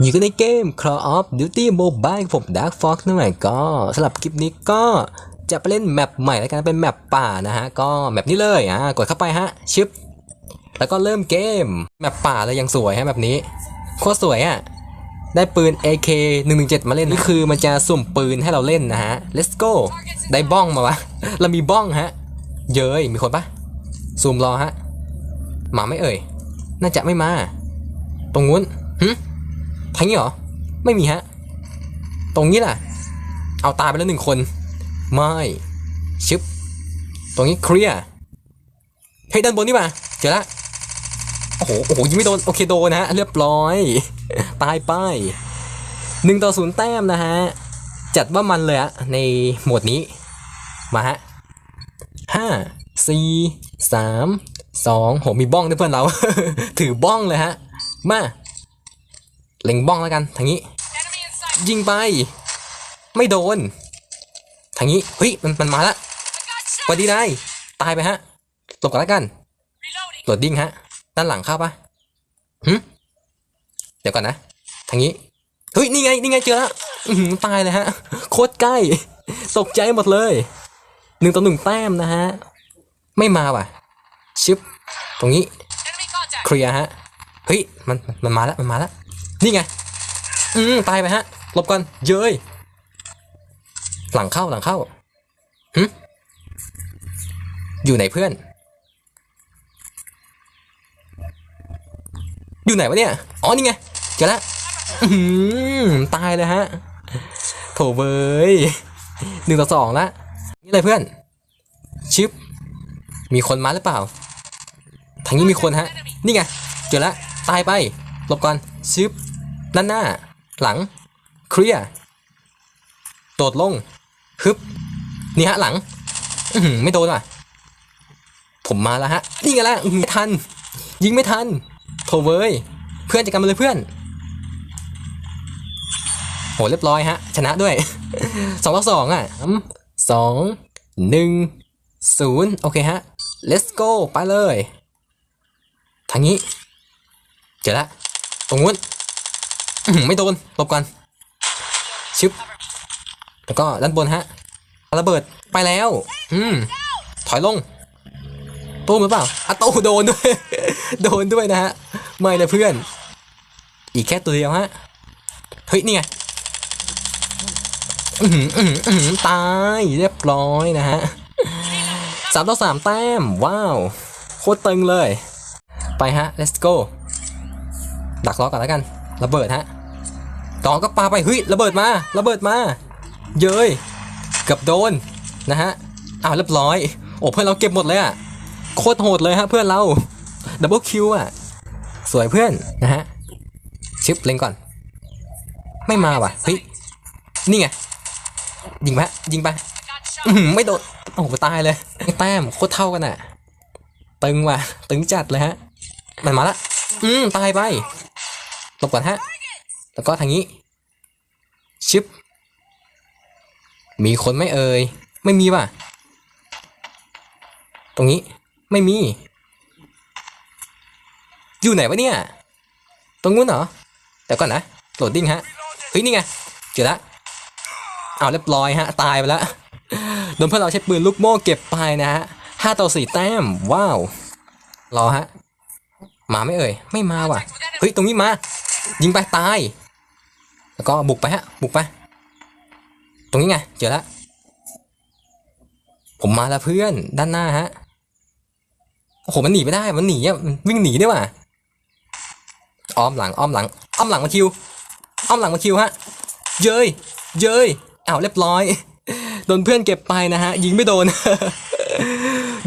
อยู่กันในเกม Call of Duty Mobile ผม Dark Fox นั่นแหละก็สำหรับคลิปนี้ก็จะไปเล่นแมปใหม่แล้วกันเป็นแมปป่านะฮะ ก็แมปนี้เลยอะกดเข้าไปฮะชึบแล้วก็เริ่มเกม แมปป่าเลยยังสวยฮะแบบนี้ โคตรสวยอะ ได้ปืน AK 117 มาเล่น นี่คือมันจะสุ่มปืนให้เราเล่นนะฮะ let's go ได้บ้องมาวะ เรามีบ้องฮะ เย้ยมีคนปะซูมรอฮะ มาไม่เอ่ย น่าจะไม่มา ตรงนู้นหึ ทางนี้เหรอ ไม่มีฮะ ตรงนี้ล่ะ เอาตายไปแล้วหนึ่งคน ไม่ชึบ ตรงนี้เคลียร์เฮ้ยด้านบนนี่มาเจอละโอ้โหโอ้โหยิงไม่โดน โอเคโดนนะฮะ เรียบร้อย ตายไปหนึ่งต่อศูนย์แต้มนะฮะ จัดว่ามันเลยอะในโหมดนี้ มาฮะห้าสี่สามสองโหมีบ้องด้วยเพื่อนเรา ถือบ้องเลยฮะ มา เล็งบ้องแล้วกันทางนี้ ยิงไป ไม่โดน ทางนี้เฮ้ยมันมันมาละวัสดีนายตายไปฮะหลบกันแล้วกันโหลดดิ้งฮะ ด้านหลังเข้าปะหึเดี๋ยวก่อนนะ ทางนี้เฮ้ยนี่ไงนี่ไงเจอแล้วตายเลยฮะ โคตรใกล้ตกใจหมดเลยหนึ่งต่อหนึ่งแต้มนะฮะ ไม่มาว่ะชึบตรงนี้ เคลียร์ฮะ เฮ้ย มัน มันมาแล้ว มันมาแล้ว นี่ไง อืมตายไปฮะหลบก่อนเย้ยหลังเข้าหลังเข้าหึอยู่ไหนเพื่อน อยู่ไหนวะเนี่ย อ๋อ นี่ไง เจอแล้วอืมตายเลยฮะ โถเบยหนึ่งต่อสองละ นี่เลยเพื่อน ชิป มีคนมาหรือเปล่า ทางนี้มีคนฮะ นี่ไง เจอแล้ว ตายไป หลบก่อนชึบ ด้านหน้า หลัง เคลียร์โดดลง ฮึบ นี่ฮะหลัง ไม่โดนว่ะ ผมมาแล้วฮะ นี่ไงละอื้อหือทัน ยิงไม่ทันโถเว้ย เพื่อนจัดการมาเลยเพื่อน โหเรียบร้อยฮะ ชนะด้วยสองต่อสองอะอืมสองหนึ่งศูนย์โอเคฮะ let's go ไปเลย ทางนี้ เจอละตรงนู้น ไม่โดนหลบก่อนชึบแล้วก็ด้านบนฮะระเบิดไปแล้ว อืมถอยลงตู้มหรือเปล่าอะตู้โดนด้วย โดนด้วยนะฮะ ไม่เลยเพื่อน อีกแค่ตัวเดียวฮะ เฮ้ย นี่ไงอื้อหืออื้อหืออื้อหือตายเรียบร้อยนะฮะสามต่อสามแต้ม ว้าว โคตรตึงเลย ไปฮะ let's go ดักล้อก่อนแล้วกัน ระเบิดฮะต่อก็ปาไปเฮ้ยระเบิดมาระเบิดมาเย้ยเกับโดนนะฮะอ้าวเรียบร้อยโอ้เพื่อนเราเก็บหมดเลยอะโคตรโหดเลยฮะเพื่อนเราดับเบิลคิวอะสวยเพื่อนนะฮะชิปเล็งก่อน ไม่มาว่ะเฮ้ยนี่ไงยิงไปะยิงไปไม่โดนโอ้โหตายเลยแต้มโคตรเท่ากันอะตึงว่ะตึงจัดเลยฮะมันมาละอืมตายไป ลบก่อนฮะ แล้วก็ทางนี้ ชิป มีคนไม่เอ่ย ไม่มีว่ะ ตรงนี้ ไม่มี อยู่ไหนวะเนี่ย ตรงนู้นเหรอเดี๋ยวก่อนนะ โหลดดิ้งฮะ เฮ้ยนี่ไง เจอละเอาเรียบร้อยฮะ ตายไปแล้ว โดนเพื่อนเราใช้ปืนลูกโม่เก็บไปนะฮะห้าต่อสี่แต้ม ว้าว รอฮะ มาไม่เอ่ย ไม่มาว่ะ เฮ้ย ตรงนี้มา ยิงไปตาย แล้วก็บุกไปฮะ บุกไป ตรงนี้ไง เจอแล้วผมมาแล้วเพื่อนด้านหน้าฮะ โอ้โห มันหนีไม่ได้ มันหนีอะวิ่งหนีได้ว่ะ อ้อมหลัง อ้อมหลัง อ้อมหลังมาคิว อ้อมหลังมาคิวฮะ เย้ย เย้ยอ้าวเรียบร้อย โดนเพื่อนเก็บไปนะฮะ ยิงไม่โดน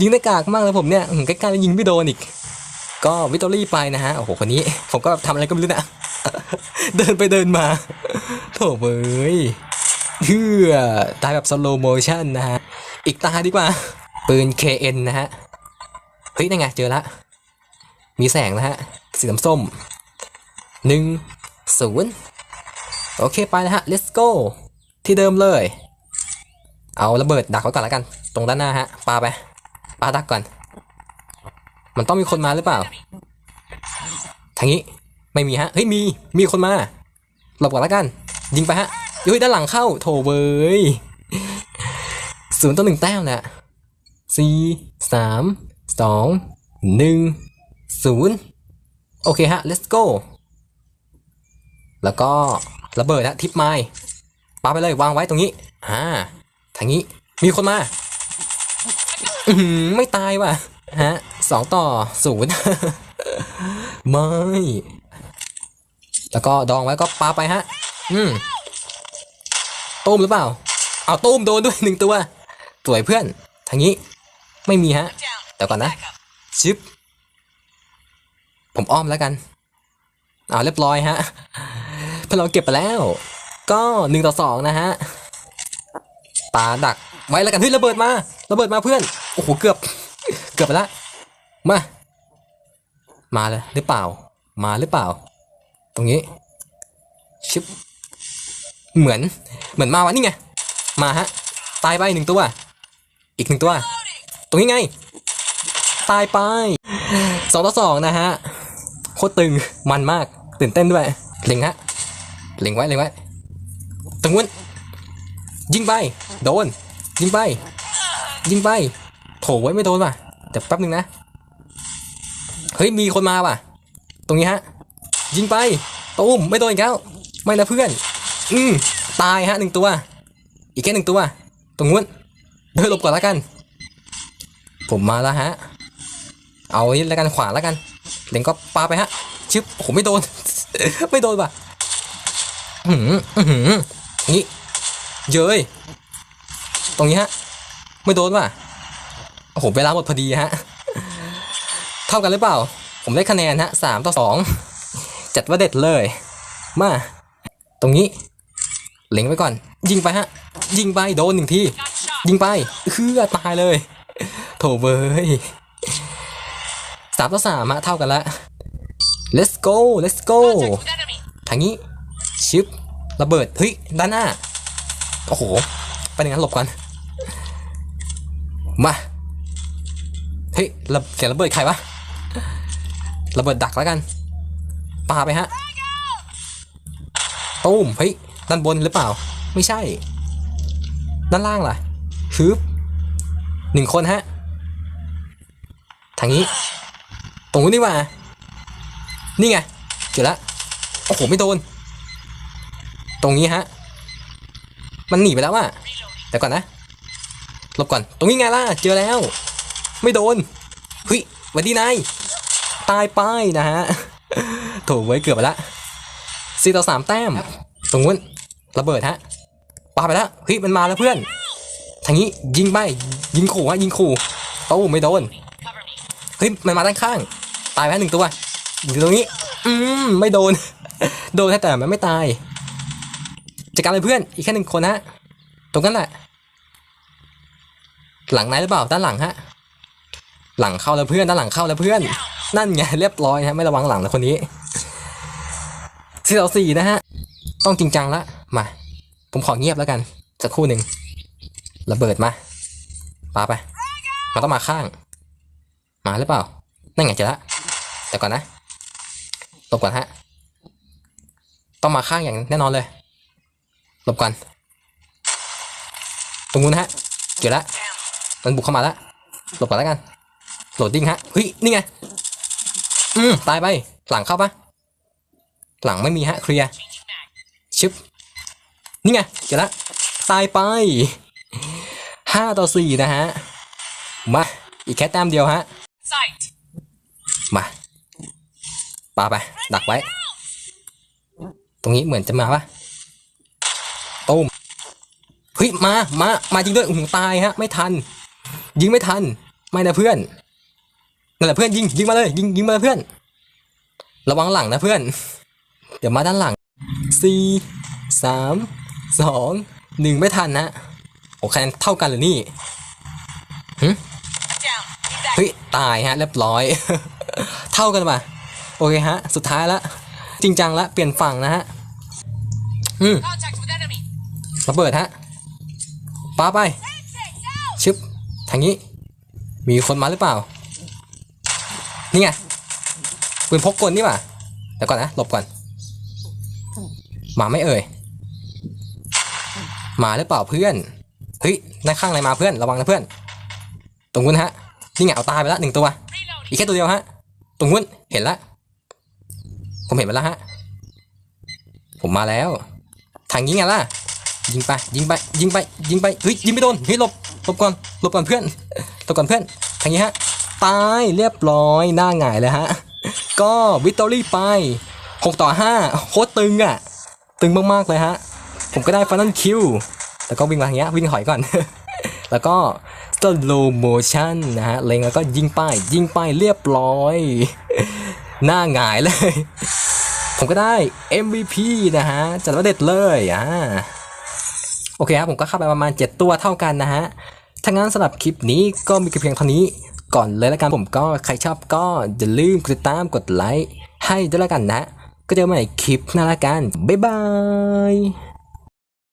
ยิงได้กากมากเลยผมเนี่ยใกล้ๆแล้วยิงไม่โดนอีก ก็วิตตอรี่ไปนะฮะ โอ้โห คนนี้ ผมก็ทำอะไรก็ไม่รู้นะ เดินไปเดินมาโถเว้ยเฮือตายแบบสโลโมชันนะฮะ อีกตาดีกว่า ปืน KN นะฮะ เฮ้ยนั่นไงเจอละ มีแสงนะฮะ สีน้ำส้มหนึ่งศูนย์โอเคไปนะฮะ let's go ที่เดิมเลย เอาระเบิดดักไว้ก่อนแล้วกัน ตรงด้านหน้าฮะปาไปปาดักก่อน มันต้องมีคนมาหรือเปล่า ทางนี้ ไม่มีฮะ เฮ้ยมี มีคนมา หลบก่อนล้วกัน ยิงไปฮะยุ้ยด้านหลังเข้า โถเว้ยศูนย์ต่อหนึ่งแต้มนะสี่สามสองหนึ่งศูนย์โอเคฮะ let's go แล้วก็ระเบิดนะทิปไม้ปาไปเลยวางไว้ตรงนี้ อ่า ทางนี้มีคนมาไม่ตายว่ะ ฮะสองต่อศูนย์ไม่ แล้วก็ดองไว้ก็ปาไปฮะ อืมตุ้มหรือเปล่า เอาตุ้มโดนด้วยหนึ่งตัว สวยเพื่อน ทางนี้ ไม่มีฮะ แต่ก่อนนะ ชิป ผมอ้อมแล้วกัน เอาเรียบร้อยฮะเพื่อเราเก็บไปแล้ว ก็หนึ่งต่อสองนะฮะปาดักไว้แล้วกันเฮ้ยระเบิดมา ระเบิดมาเพื่อน โอ้โห เกือบ เกือบไปละ มา มาเลยหรือเปล่า มาหรือเปล่า ตรงนี้ ชิป เหมือน เหมือนมาวะนี่ไง มาฮะ ตายไปหนึ่งตัว อีกหนึ่งตัว ตรงนี้ไง ตายไปสองต่อสองนะฮะ โคตรตึง มันมาก ตื่นเต้นด้วย เล็งฮะ เล็งไว้ เล็งไว้ตรงนู้นยิงไป โดน ยิงไป ยิงไป โถไว้ไม่โดนว่ะ แต่แป๊บนึงนะ เฮ้ย มีคนมาว่ะ ตรงนี้ฮะ ยิงไปตูมไม่โดนอีกแล้วไม่นะเพื่อน อืมตายฮะหนึ่งตัว อีกแค่หนึ่งตัว ตรงนู้นเดินหลบก่อนแล้วกัน ผมมาแล้วฮะ เอาอันนี้แล้วกันขวาแล้วกันเล็งก็ปาไปฮะชึบโอ้ไม่โดน ไม่โดนว่ะอือหืมอื้อหืมนี่เย้ยตรงนี้ฮะ ไม่โดนว่ะโอ้โหเวลาหมดพอดีฮะ เท่ากันหรือเปล่า ผมได้คะแนนฮะสามต่อสอง จัดว่าเด็ดเลย มา ตรงนี้เล็งไว้ก่อน ยิงไปฮะ ยิงไปโดนหนึ่งที ยิงไปคือตายเลย โถเว้ยสามต่อสามฮะเท่ากันละ let's go let's go ทางนี้ชิประเบิด เฮ้ย ด้านหน้า โอ้โห ไปอย่างนั้นหลบก่อน มา เฮ้ยเสียงระเบิดใครวะ ระเบิดดักแล้วกัน ปาไปฮะตูมเฮ้ยด้านบนหรือเปล่า ไม่ใช่ ด้านล่างล่ะฮึบหนึ่งคนฮะ ทางนี้ ตรงนู้นนี่ว่า นี่ไง เจอแล้วโอ้โห ไม่โดน ตรงนี้ฮะ มันหนีไปแล้วว่ะแต่ก่อนนะหลบก่อน ตรงนี้ไงล่ะ เจอแล้ว ไม่โดนเฮ้ยวันดีนาย ตายไปนะฮะ โถไว้ยเกือบไปละสี่ต่อสามแต้ม ตรงนู้นระเบิดฮะปาไปแล้วเฮ้ยมันมาแล้วเพื่อน ทางนี้ยิงไปยิงขู่ฮะยิงขู่โอ้าไม่โดนเฮ้ยมันมาด้านข้าง ตายไปแล้วหนึ่งตัวอยู่ตรงนี้ อืมไม่โดน โดนแค่แต่มันไม่ตายจัดการเลยเพื่อนอีกแค่หนึ่งคนฮะตรงนั้นแหละ หลังไหนหรือเปล่าด้านหลังฮะหลังเข้าแล้วเพื่อนด้านหลังเข้าแล้วเพื่อน นั่นไงเรียบร้อยฮะไม่ระวังหลังนะคนนี้สี่ต่อสี่นะฮะ ต้องจริงจังละมา ผมขอเงียบแล้วกัน สักครู่หนึ่งระเบิดมาปาไปมันต้องมาข้าง มาหรือเปล่า นั่นไงเจอละแต่ก่อนนะหลบก่อนฮะ ต้องมาข้างอย่างแน่นอนเลยหลบก่อนตรงนู้นฮะเจอละมันบุกเข้ามาแล้วหลบก่อนแล้วกันโหลดดิ้งฮะเฮ้ยนี่ไง อืมตายไป หลังเข้าปะหลังไม่มีฮะเคลียร์ชึบนี่ไงเจอละตายไปห้าต่อสี่นะฮะ มา อีกแค่แต้มเดียวฮะ มาปาไป ดักไว้ ตรงนี้เหมือนจะมาปะตูมเฮ้ย มา มา มาจริงด้วยโอ้โหตายฮะ ไม่ทัน ยิงไม่ทัน ไม่นะเพื่อน นั่นแหละเพื่อนยิงยิงมาเลย ยิงยิงมาเลยเพื่อน ระวังหลังนะเพื่อน เดี๋ยวมาด้านหลังสี่สามสองหนึ่งไม่ทันนะโอ้คะแนนเท่ากันเลยนี่ Down. Need that. เฮ้ยตายฮะเรียบร้อย เท่ากันป่ะโอเคฮะ สุดท้ายละจริงจังละเปลี่ยนฝั่งนะฮะอืมระเบิดฮะป้าไปชึบทางนี้ มีคนมาหรือเปล่า นี่ไงปืนพกกลนี่ป่ะเดี๋ยวก่อนนะหลบก่อน มาไม่เอ่ย มาหรือเปล่าเพื่อนเฮ้ยด้านข้างไหนมาเพื่อนระวังนะเพื่อน ตรงนู้นฮะนี่ไงเอาตายไปล้วหนึ่งตัว อีกแค่ตัวเดียวฮะ ตรงนู้นเห็นละ ผมเห็นมันแล้วฮะ ผมมาแล้ว ทางนี้ไงล่ะ ยิงไป ยิงไป ยิงไป ยิงไป เฮ้ยยิงไม่โดน เฮ้ยหลบหลบก่อนหลบก่อนเพื่อนหลบก่อนเพื่อน ทางนี้ฮะ ตายเรียบร้อยหน้าหงายเลยฮะ ก็วิตตอรี่ไป 6 ต่อ 5 โคตรตึงอะ ตึงมากๆเลยฮะ ผมก็ได้ฟันนัลคิวแล้วก็วิ่งมาอย่างเงี้ยวิ่งถอยก่อน แล้วก็ slow motion นะฮะเล็งแล้วก็ยิงไปยิงไปเรียบร้อย หน้าหงายเลย ผมก็ได้ MVP นะฮะจัดว่าเด็ดเลยอ่าโอเคครับผมก็เข้าไปประมาณ 7 ตัวเท่ากันนะฮะถ้างั้นสำหรับคลิปนี้ก็มีเพียงเท่านี้ ก่อนเลยละกันผมก็ใครชอบก็อย่าลืมกดติดตามกดไลค์ให้ด้วยละกันนะ ก็เจอกันใหม่คลิปหน้าละกัน บ๊ายบาย